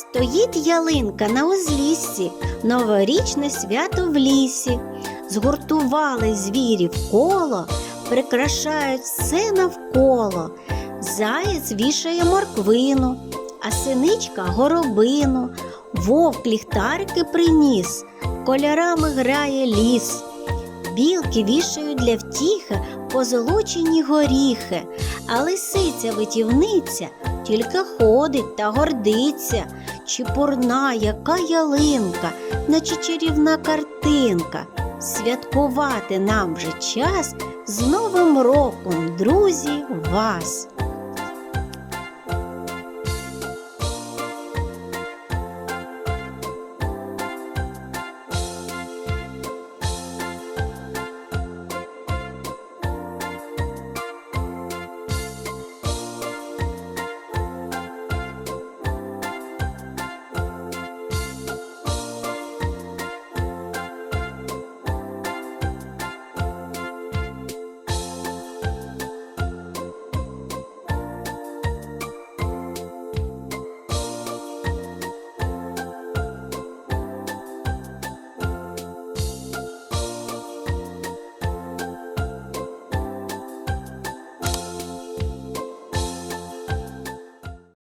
Стоїть ялинка на узліссі, новорічне свято в лісі. Згуртували звірі в коло, прикрашають все навколо. Заєць вішає морквину, а синичка горобину, вовк ліхтарики приніс, кольорами грає ліс. Білки вішають для втіхи позолочені горіхи, а лисиця витівниця тільки ходить та гордиться. Чепурна, яка ялинка, наче чарівна картинка. Святкувати нам вже час з Новим роком, друзі, вас!